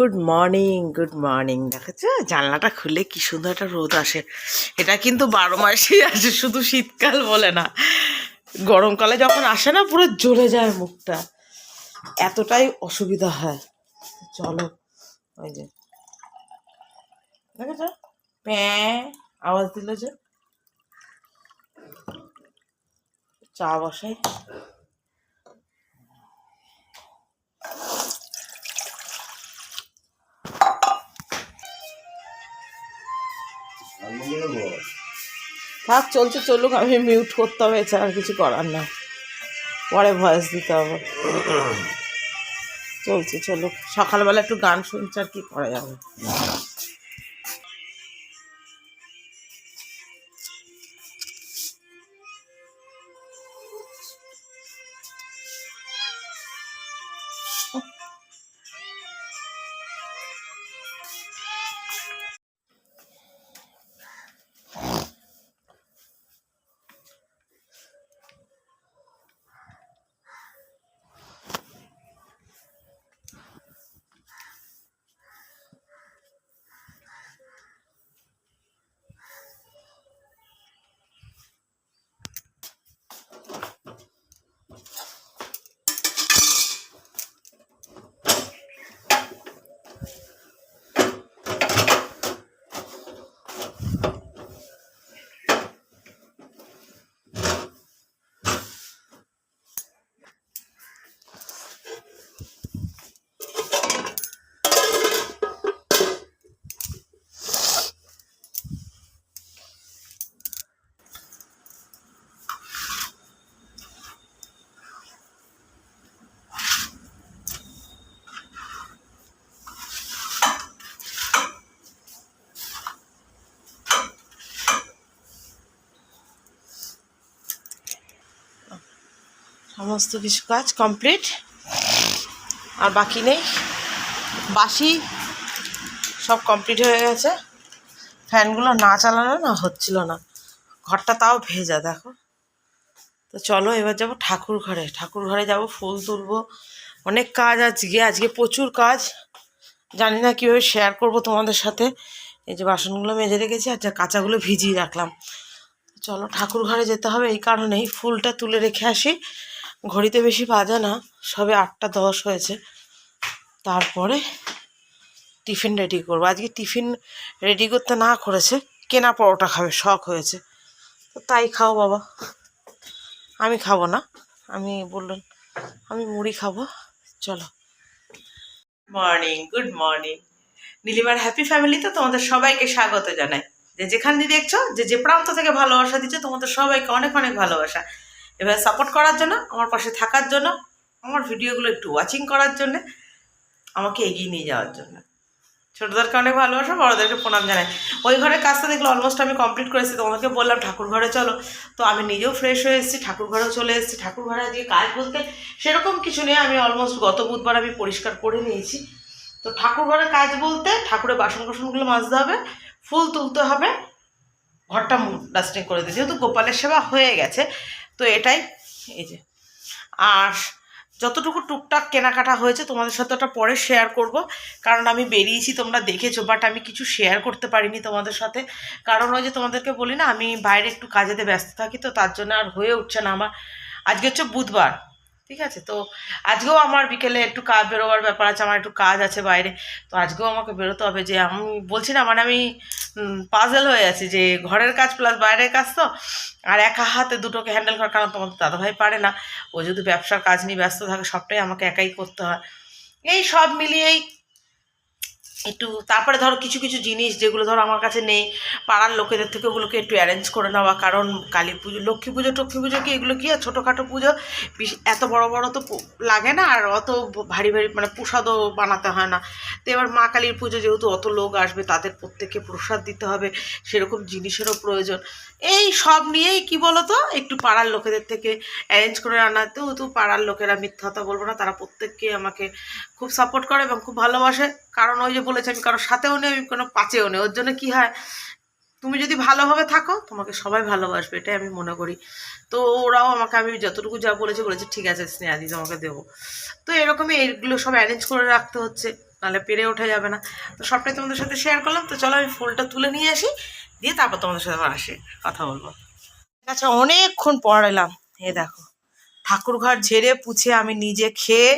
Good morning good morning দেখেছ জানলাটা খুলে কি সুন্দর একটা রোদ আসে। এটা কিন্তু বারো মাসেই আসে, শুধু শীতকাল বলে না। গরমকালে যখন আসে না, পুরো জ্বলে যায় মুখটা। এতটাই অসুবিধা হয়। চলো, ওই যে। দেখেছ প্যাঁ, আওয়াজ দিল যে। চা বসাই। থাক, চলছে, চলুক, আমি মিউট করতে হবে, এছাড়া আর কিছু করার না। পরে ভয়েস দিতে হবে। চলছে, চলুক। সকালবেলা একটু গান শুনছে আর কি করা যাবে। সমস্ত কিছু কাজ কমপ্লিট আর বাকি নেই। বাসি সব কমপ্লিট হয়ে গেছে। ফ্যানগুলো না চালানো না হচ্ছিল না। ঘরটা তাও ভেজা, দেখো। তো চলো, এবার যাব ঠাকুর ঘরে। ঠাকুর ঘরে যাব, ফুল তুলবো। অনেক কাজ আজকে আজকে প্রচুর কাজ। জানি না কীভাবে শেয়ার করব তোমাদের সাথে। এই যে বাসনগুলো মেজে রেখেছি, আর যা কাঁচাগুলো ভিজিয়ে রাখলাম। চলো, ঠাকুর ঘরে যেতে হবে, এই কারণেই ফুলটা তুলে রেখে আসি। ঘড়িতে বেশি বাজে না, সবে আটটা দশ হয়েছে। তারপরে টিফিন রেডি করব। আজকে টিফিন রেডি করতে না করেছে, কেনা পরোটা খাবে, শখ হয়েছে। তো তাই খাও বাবা। আমি খাব না, আমি বললেন, আমি মুড়ি খাব, চলো। মর্নিং গুড মর্নিং নীলিমার হ্যাপি ফ্যামিলিতে তোমাদের সবাইকে স্বাগত জানাই। যে যেখান দিয়ে দেখছ, যে যে প্রান্ত থেকে ভালোবাসা দিচ্ছে, তোমাদের সবাইকে অনেক অনেক ভালোবাসা। এবার সাপোর্ট করার জন্য, আমার পাশে থাকার জন্য, আমার ভিডিওগুলো একটু ওয়াচিং করার জন্য, আমাকে এগিয়ে নিয়ে যাওয়ার জন্য। ছোটোদেরকে অনেক ভালোবাসা, বড়োদেরকে প্রণাম জানাই। ওই ঘরের কাজটা দেখল অলমোস্ট আমি কমপ্লিট করেছি তোমাকে বললাম, ঠাকুর ঘরে চলো। তো আমি নিজেও ফ্রেশ হয়ে এসেছি, ঠাকুর ঘরেও চলে এসেছি। ঠাকুর ঘরে আজকে কাজ বলতে সেরকম কিছু নেই, আমি অলমোস্ট গত বুধবার আমি পরিষ্কার করে নিয়েছি। তো ঠাকুর ঘরের কাজ বলতে ঠাকুরের বাসন কোসনগুলো মাজতে হবে, ফুল তুলতে হবে, ঘরটা ডাস্টিং করে দিই যেহেতু গোপালের সেবা হয়ে গেছে তো এটাই, এই যে। আর যতটুকু টুকটাক কেনাকাটা হয়েছে তোমাদের সাথে ওটা পরে শেয়ার করব, কারণ আমি বেরিয়েছি, তোমরা দেখেছ বাট আমি কিছু শেয়ার করতে পারিনি তোমাদের সাথে। কারণ ওই যে তোমাদেরকে বলি না, আমি বাইরে একটু কাজেতে ব্যস্ত থাকি, তো তার জন্য আর হয়ে উঠছে না আমার। আজকে হচ্ছে বুধবার ঠিক আছে? তো আজকেও আমার বিকেলে একটু কাজ বেরোবার ব্যাপার আছে, আমার একটু কাজ আছে বাইরে। তো আজকেও আমাকে বেরোতে হবে যে আমি বলছি না মানে আমি পাজেল হয়ে আছি যে ঘরের কাজ প্লাস বাইরের কাজ তো। আর একা হাতে দুটোকে হ্যান্ডেল করার কারণ তোমার দাদাভাই পারে না। ও যদি ব্যবসার কাজ নিয়ে ব্যস্ত থাকে, সবটাই আমাকে একাই করতে হয়। এই সব মিলিয়েই একটু, তারপরে ধরো কিছু কিছু জিনিস যেগুলো ধরো আমার কাছে নেই, পাড়ার লোকেদের থেকে ওগুলোকে একটু অ্যারেঞ্জ করে নেওয়া। কারণ কালী পুজো, লক্ষ্মী পুজো, টক্ষ্মী পুজো কি, এগুলো কি আর ছোটোখাটো পুজো? এত বড় বড় তো লাগে না, আর অত ভারী ভারী মানে প্রসাদও বানাতে হয় না। তো এবার মা কালীর পুজো যেহেতু অত লোক আসবে, তাদের প্রত্যেককে প্রসাদ দিতে হবে, সেরকম জিনিসেরও প্রয়োজন। এই সব নিয়েই কি বলতো? একটু পাড়ার লোকেদের থেকে অ্যারেঞ্জ করে আনাতেও তো পাড়ার লোকেরা মিথ্যা কথা বলব না, তারা প্রত্যেককে আমাকে খুব সাপোর্ট করে এবং খুব ভালোবাসে। কারণ ওই যে বলেছে, আমি কারোর সাথেও নেই, আমি কোনো পাচেও নেই। ওর জন্য কী হয়? তুমি যদি ভালোভাবে থাকো, তোমাকে সবাই ভালোবাসবে, এটাই আমি মনে করি। তো ওরাও আমাকে, আমি যতটুকু যা বলেছে বলেছে, ঠিক আছে, স্নেহাদি, তোমাকে দেবো। তো এরকমই এইগুলো সব অ্যারেঞ্জ করে রাখতে হচ্ছে, নাহলে পেরে ওঠা যাবে না। তো সবটাই তোমাদের সাথে শেয়ার করলাম। তো চলো, আমি ফুলটা তুলে নিয়ে আসি। দিয়ে তারপর তোমাদের সাথে আবার আসি, কথা বলব। আচ্ছা অনেকক্ষণ পর এলাম, এ দেখো। ঠাকুর ঘর ঝেড়ে পুছে আমি নিজে খেয়ে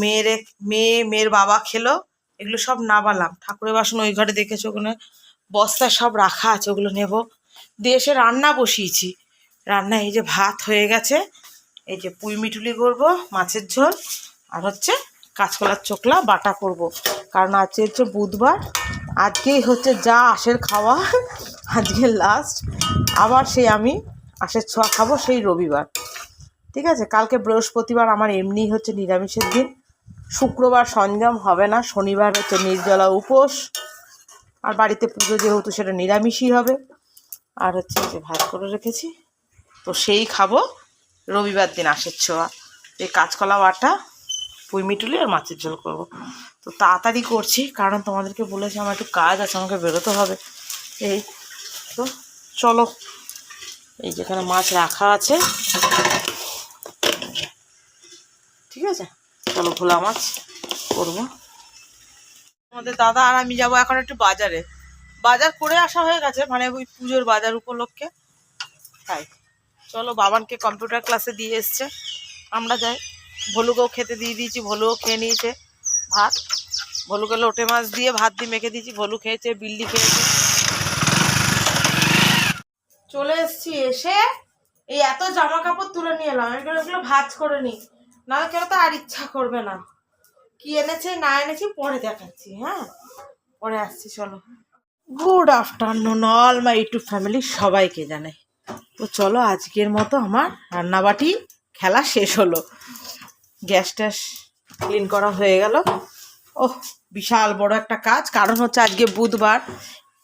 মেয়ের, মেয়ে, মেয়ের বাবা খেলো, এগুলো সব নাবালাম। ঠাকুরের বাসন ওই ঘরে দেখেছ ওখানে? বস্তায় সব রাখা আছে, ওগুলো নেব। দিয়ে এসে রান্না বসিয়েছি। রান্না এই যে ভাত হয়ে গেছে, এই যে পুঁই মিটুলি করব, মাছের ঝোল, আর হচ্ছে কাঁচকলার চোখলা বাটা করব। কারণ আজকে হচ্ছে বুধবার আজকেই হচ্ছে যা আশের খাওয়া, আজকে লাস্ট আবার সেই আমি আশের ছোঁয়া খাব সেই রবিবার। ঠিক আছে? কালকে বৃহস্পতিবার আমার এমনি হচ্ছে নিরামিষের দিন। শুক্রবার সঞ্জম, হবে না। শনিবার হচ্ছে নির্জলা উপোস। আর বাড়িতে পুজো যেহেতু সেটা নিরামিষই হবে। আর হচ্ছে যে ভাত করে রেখেছি। তো সেই খাব রবিবার দিন আশের ছোঁয়া। এই কাঁচকলা বাটা পুঁই মিটুলি আর মাছের ঝোল করব। তো তাড়াতাড়ি করছি, কারণ তোমাদেরকে বলেছি আমার একটু কাজ আছে, আমাকে বেরোতে হবে। এই তো চলো, এই যেখানে মাছ রাখা আছে। ঠিক আছে? চলো ভোলা মাছ করব। আমাদের দাদা আর আমি যাব এখন একটু বাজারে। বাজার করে আসা হয়ে গেছে মানে ওই পুজোর বাজার উপলক্ষে। তাই। চলো বাবানকে কম্পিউটার ক্লাসে দিয়ে এসছে। আমরা যাই। ভলুকেও খেতে দিয়ে দিয়েছি, ভলুও খেয়ে নিয়েছে। ভাত। ভলুকে লোটে মাছ দিয়ে ভাত দিয়ে মেখে দিয়েছি, ভলু খেয়েছে, বিল্লি খেয়েছে। চলে এসছি এসে এই এত জামা কাপড় তুলে নিয়ে এলাম। এগুলো এগুলো ভাজ করে নি। নাহলে কেন তো আর ইচ্ছা করবে না। কি এনেছে, না এনেছি, পরে দেখাচ্ছি হ্যাঁ? পরে আসছি, চলো। Good afternoon all my YouTube family সবাইকে জানে তো চলো, আজকের মতো আমার রান্নাবাটি খেলা শেষ হলো। গ্যাস ট্যাস ক্লিন করা হয়ে গেল। ওহ, বিশাল বড় একটা কাজ। কারণ হচ্ছে আজকে বুধবার।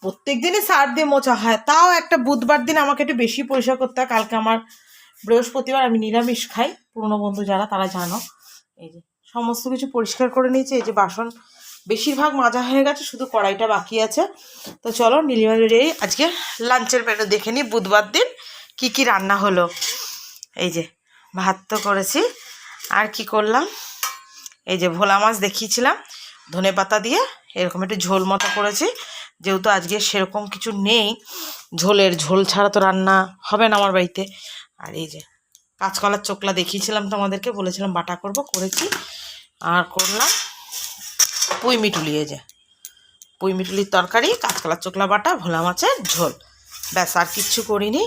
প্রত্যেক দিনই সার দিয়ে মোছা হয়। তাও একটা বুধবার দিন আমাকে একটু বেশি পরিষ্কার করতে হয়। কালকে আমার বৃহস্পতিবার আমি নিরামিষ খাই। পুরনো বন্ধু যারা, তারা জানো। এই যে সমস্ত কিছু পরিষ্কার করে নিয়েছি। এই যে বাসন বেশিরভাগ মাজা হয়ে গেছে, শুধু কড়াইটা বাকি আছে। তো চলো নীলিমাদের এই আজকে লাঞ্চের মেনু দেখে নিই, বুধবার দিন কি কি রান্না হলো। এই যে ভাত তো করেছি। আর কি করলাম? এই যে ভোলা মাছ দেখিয়েছিলাম, ধনে পাতা দিয়ে এরকম একটু ঝোল মতো করেছি। যেহেতু আজকে সেরকম কিছু নেই, ঝোলের ঝোল ছাড়া তো রান্না হবে না আমার বাড়িতে। আর এই যে কাঁচকলার চোকলা দেখিয়েছিলাম তোমাদেরকে, বলেছিলাম বাটা করব, করেছি। আর করলাম পুঁই এই যে পুঁই মিটুলির তরকারি, কাঁচকলার চোকলা বাটা, ভোলা মাছের ঝোল। ব্যাস, আর কিচ্ছু করিনি।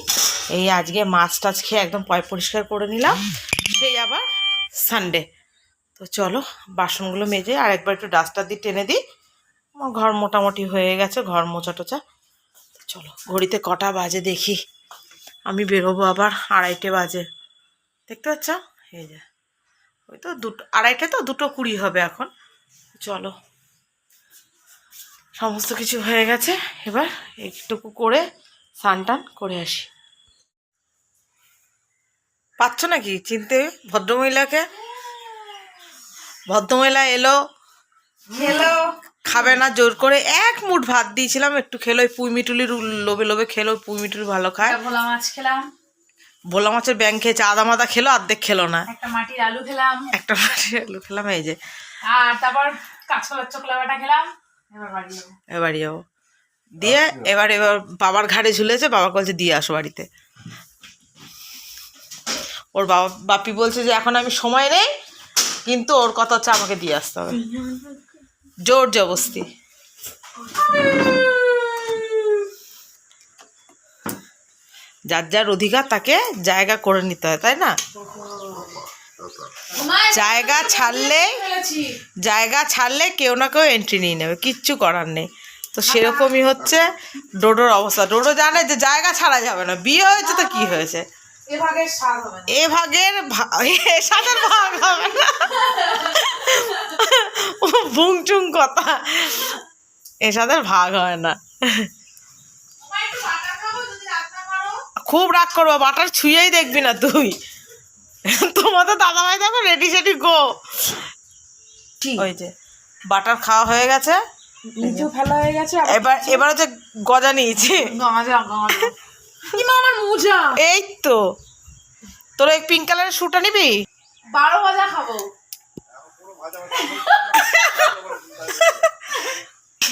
এই আজকে মাছ টাছ খেয়ে একদম পয় পরিষ্কার করে নিলাম। সেই আবার সানডে তো চলো, বাসনগুলো মেজে আর একবার একটু ডাস্টার দিয়ে টেনে দিই। আমার ঘর মোটামুটি হয়ে গেছে, ঘর মোচা টোচা চলো, ঘড়িতে কটা বাজে দেখি। আমি বেরোবো আবার আড়াইটে বাজে। দেখতে পাচ্ছ? এই যে, ওই তো দুটো, আড়াইটে তো, দুটো কুড়ি হবে এখন। চলো, সমস্ত কিছু হয়ে গেছে। এবার একটুকু করে স্নান টান করে আসি। পাচ্ছ নাকি? চিনতে ভদ্রমহিলাকে? ভদ্রমহিলা এলো। খেলো। খাবে না জোর করে এক মুঠ ভাত দিয়েছিলাম একটু খেলো ওই পুঁই মিটুলির লোভে লোভে খেলো পুঁই মিটুলি ভালো খায়। ভোলা মাছ খেলাম। ভোলা মাছের ব্যাং খেয়েছে আদা মাদা খেলো অর্ধেক খেলো না। একটা মাটির আলু খেলাম। একটা মাছের আলু খেলাম এই যে। আর তারপর কাঁচকলার বাটা খেলাম। এবার বাড়ি যাব। এবারই যাব। দিয়ে এবার এবার বাবার ঘাড়ে ঝুলেছে বাবা বলছে দিয়ে আসো বাড়িতে। ওর বাবা বাপি বলছে যে এখন আমি সময় নেই কিন্তু ওর কথা হচ্ছে আমাকে দিয়ে আসতে হবে। জোর জবস্তি যার যার অধিকার তাকে জায়গা করে নিতে হয়, তাই না? জায়গা ছাড়লে জায়গা ছাড়লে কেউ না কেউ এন্ট্রি নিয়ে নেবে, কিচ্ছু করার নেই। তো সেরকমই হচ্ছে ডোডোর অবস্থা। ডোডো জানে যে জায়গা ছাড়া যাবে না। বিয়ে হয়েছে তো কি হয়েছে? এভাবে স্বাদ হবে না। এ ভাগের এ ভাগ হবে না। ও ভুংচুং কথা। এ সাথে ভাগ হয় না। খুব রাগ করব বাটার ছুঁয়েই দেখবি না তুই। তোমাদের দাদাভাই দেখো রেডি সেডি গো ওই যে বাটার খাওয়া হয়ে গেছে। নিচু ফেলা হয়ে গেছে এবার এবার হচ্ছে গজা নিয়েছি। গাঁজা গাঁজা। ইমা আমার মোজা। এই তো তোর এই পিঙ্ক কালারের শুটা নিবি? বারো ভাজা খাব।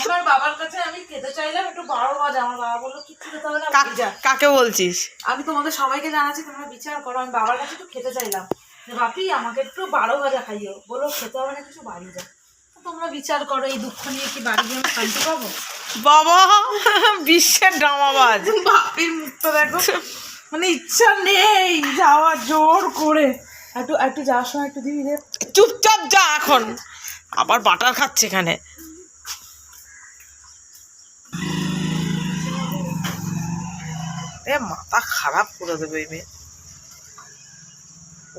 আমার বাবার কাছে আমি খেতে চাইলাম একটু বারো ভাজা। আমার বাবা বলল কিচ্ছু খেতে হবে না যা কাকে বলছিস? আমি তোমাদের সবাইকে জানাচ্ছি তোমরা বিচার করো। আমি বাবার কাছে একটু খেতে চাইলাম। বাপি আমাকে একটু বারো ভাজা খাইও। বলো খেতে হবে না কিছু বাড়ি যা তোমরা বিচার করো এই দুঃখ নিয়ে কি বাড়ি গিয়ে আমি শান্তি পাবো? বাবা বিশ্বের ড্রামাবাজ বাপির মুখটা দেখো। মানে ইচ্ছা নেই যাওয়া জোর করে। একটু একটু যাওয়ার সময় একটু দিবি রে চুপচাপ যা এখন। আবার বাটার খাচ্ছে এখানে। এ মাথা খারাপ করে দেবে এই মেয়ে।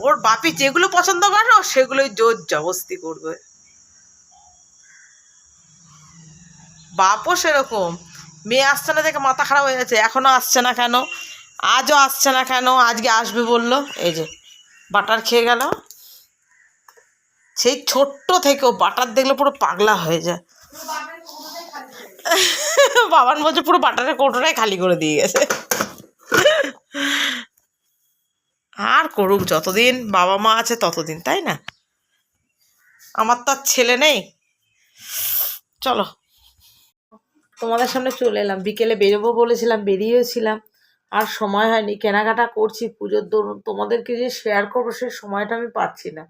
ওর বাপি যেগুলো পছন্দ করে সেগুলোই জোর জবস্তি করবে। বাপও সেরকম। মেয়ে আসছে না দেখে মাথা খারাপ হয়ে গেছে এখনও আসছে না কেন? আজও আসছে না কেন? আজকে আসবে বলল। এই যে, বাটার খেয়ে গেল। সেই ছোট্ট থেকে ও বাটার দেখলে পুরো পাগলা হয়ে যায়। বাবার বলছে পুরো বাটারের কৌটোটাই খালি করে দিয়ে গেছে। আর করুক, যতদিন বাবা মা আছে ততদিন, তাই না? আমার তো আর ছেলে নেই। চলো। তোমাদের সামনে চলে এলাম। বিকেলে বেরোবো বলেছিলাম, বেরিয়েছিলাম। আর সময় হয়নি, কেনাকাটা করছি পুজোর দরুন। তোমাদেরকে যে শেয়ার করব সেই সময়টা আমি পাচ্ছি না।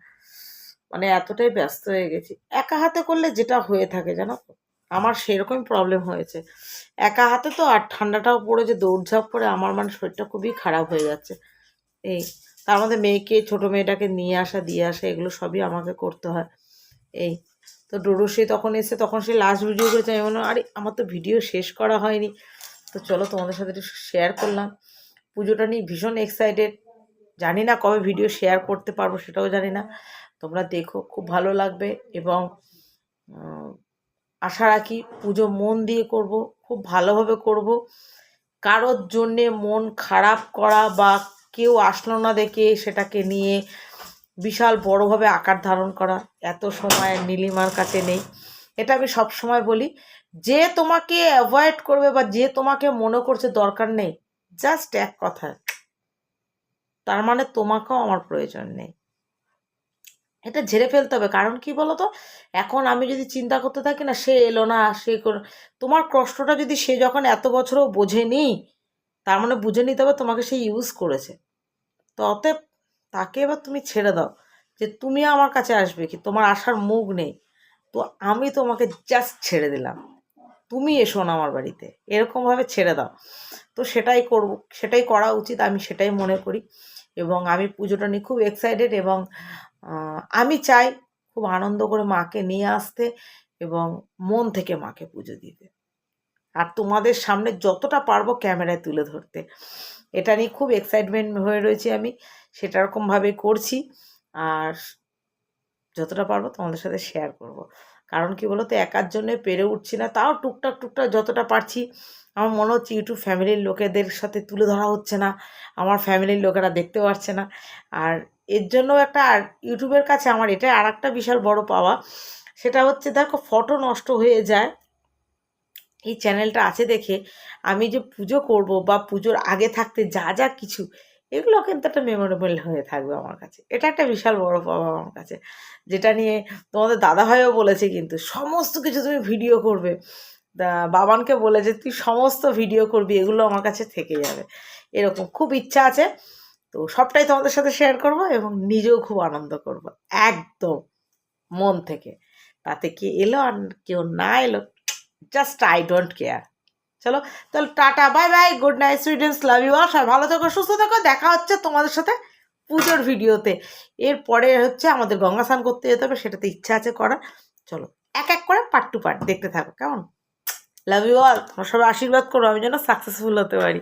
মানে এতটাই ব্যস্ত হয়ে গেছি। একা হাতে করলে যেটা হয়ে থাকে জানো? আমার সেরকম প্রবলেম হয়েছে। একা হাতে তো আর ঠান্ডাটাও পড়ে যে দৌড়ঝাঁপ করে আমার মানে শরীরটা খুবই খারাপ হয়ে যাচ্ছে। এই, তার মধ্যে মেয়েকে, ছোটো মেয়েটাকে নিয়ে আসা, দিয়ে আসা, এগুলো সবই আমাকে করতে হয়। এই তো ডোডো সে তখন এসে, তখন সে লাস্ট ভিডিও করেছে, আমি বললাম, আরে, আমার তো ভিডিও শেষ করা হয়নি। তো চলো তোমাদের সাথে একটু শেয়ার করলাম। পুজোটা নিয়ে ভীষণ এক্সাইটেড জানি না কবে ভিডিও শেয়ার করতে পারব, সেটাও জানি না। তোমরা দেখো, খুব ভালো লাগবে এবং আশা রাখি পুজো মন দিয়ে করব, খুব ভালোভাবে করব। কারোর জন্যে মন খারাপ করা বা কেউ আসলো না দেখে সেটাকে নিয়ে বিশাল বড়োভাবে আকার ধারণ করা, এত সময় নীলিমার কাছে নেই। এটা আমি সব সময় বলি, যে তোমাকে অ্যাভয়েড করবে বা যে তোমাকে মনে করছে দরকার নেই জাস্ট এক কথায়, তার মানে তোমাকেও আমার প্রয়োজন নেই। এটা ঝেড়ে ফেলতে হবে, কারণ কি বলো তো এখন আমি যদি চিন্তা করতে থাকি না, সে এলো না, সে তোমার কষ্টটা যদি সে যখন এত বছরও বোঝেনি, তার মানে বুঝে নিতে হবে তোমাকে সে ইউজ করেছে। তো অতএব তাকে এবার তুমি ছেড়ে দাও যে তুমি আমার কাছে আসবে কি? তোমার আসার মুখ নেই। তো আমি তোমাকে জাস্ট ছেড়ে দিলাম। তুমি এসো না আমার বাড়িতে। এরকমভাবে ছেড়ে দাও। তো সেটাই করব, সেটাই করা উচিত, আমি সেটাই মনে করি। এবং আমি পুজোটা নিয়ে খুব এক্সাইটেড এবং আমি চাই খুব আনন্দ করে মাকে নিয়ে আসতে এবং মন থেকে মাকে পুজো দিতে। আর তোমাদের সামনে যতটা পারব ক্যামেরায় তুলে ধরতে। এটা নিয়ে খুব এক্সাইটমেন্ট হয়ে রয়েছি আমি। সেটা রকমভাবে করছি। আর যতটা পারব তোমাদের সাথে শেয়ার করব। কারণ কি বলো তো একার জন্য পেরে উঠছি না, তাও টুকটাক টুকটাক যতটা পারছি। আমার মনে হচ্ছে ইউটিউব ফ্যামিলির লোকেদের সাথে তুলে ধরা হচ্ছে না। আমার ফ্যামিলির লোকেরা দেখতে পারছে না। আর এর জন্য একটা, আর ইউটিউবের কাছে আমার এটা আর একটা বিশাল বড় পাওয়া। সেটা হচ্ছে, দেখো ফটো নষ্ট হয়ে যায়। এই চ্যানেলটা আছে দেখে আমি যে পুজো করব বা পুজোর আগে থাকতে যা যা কিছু এগুলো কিন্তু একটা মেমোরেবল হয়ে থাকবে আমার কাছে। এটা একটা বিশাল বড় পাওয়া আমার কাছে। যেটা নিয়ে তোমাদের দাদাভাইও বলেছে কিন্তু, সমস্ত কিছু তুমি ভিডিও করবে। বাবানকে বলে যে, তুই সমস্ত ভিডিও করবি, এগুলো আমার কাছে থেকে যাবে। এরকম খুব ইচ্ছা আছে। তো সবটাই তোমাদের সাথে শেয়ার করব এবং নিজেও খুব আনন্দ করব, একদম মন থেকে। তাতে কি এলো আর কেউ না এলো জাস্ট আই ডোন্ট কেয়ার চলো, তাহলে tata, bye bye, good night students love you all সবাই ভালো থেকো, সুস্থ থেকো, দেখা হচ্ছে তোমাদের সাথে পুজোর ভিডিওতে। এরপরে হচ্ছে আমাদের গঙ্গা স্নান করতে যেতে হবে, সেটাতে ইচ্ছা আছে করার। চলো, এক এক করে পার্ট টু পার্ট দেখতে থাকো, কেমন? লাভ ইউ অল, তোমার সবাই আশীর্বাদ করো, আমি যেন সাকসেসফুল হতে পারি।